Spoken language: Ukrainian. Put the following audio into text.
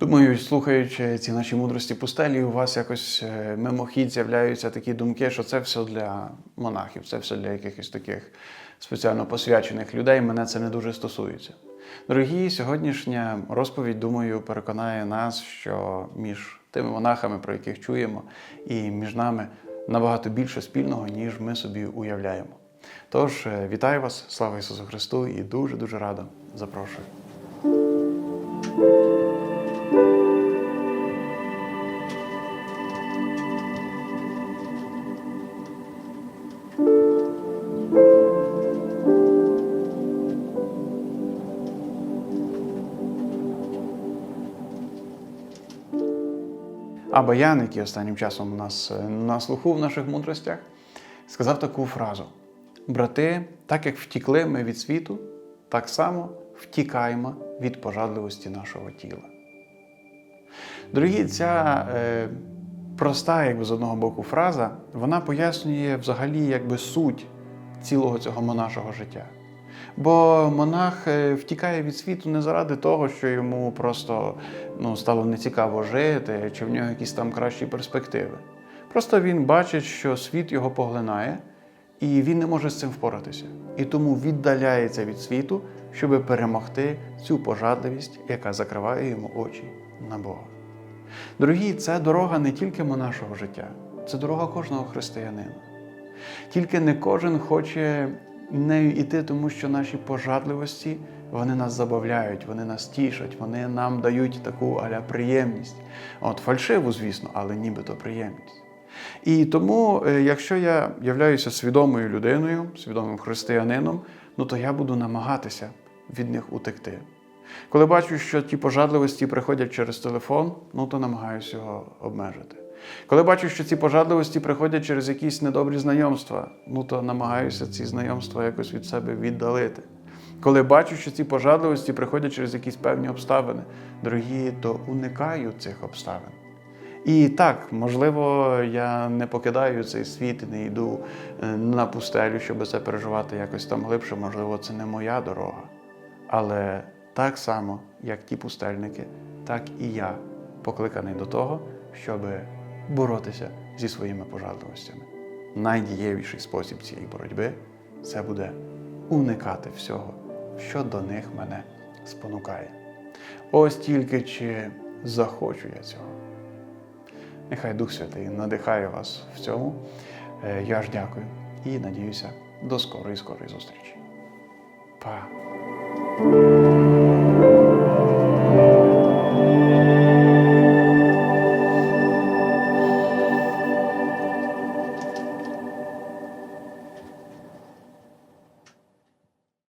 Думаю, слухаючи ці наші мудрості пустелі, у вас якось е, мимохідь з'являються такі думки, що це все для монахів, це все для якихось таких спеціально посвячених людей. Мене це не дуже стосується. Дорогі, сьогоднішня розповідь, думаю, переконає нас, що між тими монахами, про яких чуємо, і між нами набагато більше спільного, ніж ми собі уявляємо. Тож, е, вітаю вас, слава Ісусу Христу, і дуже дуже радо запрошую. Аба Ян, який останнім часом у нас е, на слуху в наших мудростях, сказав таку фразу: Брати, так як втікли ми від світу, так само втікаємо від пожадливості нашого тіла. Дорогі, ця е, проста, якби з одного боку, фраза, вона пояснює взагалі якби суть цілого цього монашого життя. Бо монах е, втікає від світу не заради того, що йому просто ну, стало нецікаво жити, чи в нього якісь там кращі перспективи. Просто він бачить, що світ його поглинає, і він не може з цим впоратися. І тому віддаляється від світу, щоб перемогти цю пожадливість, яка закриває йому очі на Бога. Дорогі, це дорога не тільки монашого життя, це дорога кожного християнина. Тільки не кожен хоче нею іти, тому що наші пожадливості вони нас забавляють, вони нас тішать, вони нам дають таку аля приємність. От фальшиву, звісно, але нібито приємність. І тому, е, якщо я являюся свідомою людиною, свідомим християнином, ну то я буду намагатися від них утекти. Коли бачу, що ті пожадливості приходять через телефон, ну то намагаюся його обмежити. Коли бачу, що ці пожадливості приходять через якісь недобрі знайомства, ну то намагаюся ці знайомства якось від себе віддалити. Коли бачу, що ці пожадливості приходять через якісь певні обставини, дорогі, то уникаю цих обставин. І так, можливо, я не покидаю цей світ і не йду е, на пустелю, щоб це переживати якось там глибше. Можливо, це не моя дорога. Але так само, як ті пустельники, так і я покликаний до того, щоб боротися зі своїми пожадливостями. Найдієвіший спосіб цієї боротьби це буде уникати всього, що до них мене спонукає. Ось тільки чи захочу я цього. Нехай Дух Святий надихає вас в цьому. Е, Я ж дякую і надіюся до скорої скорої зустрічі. Па!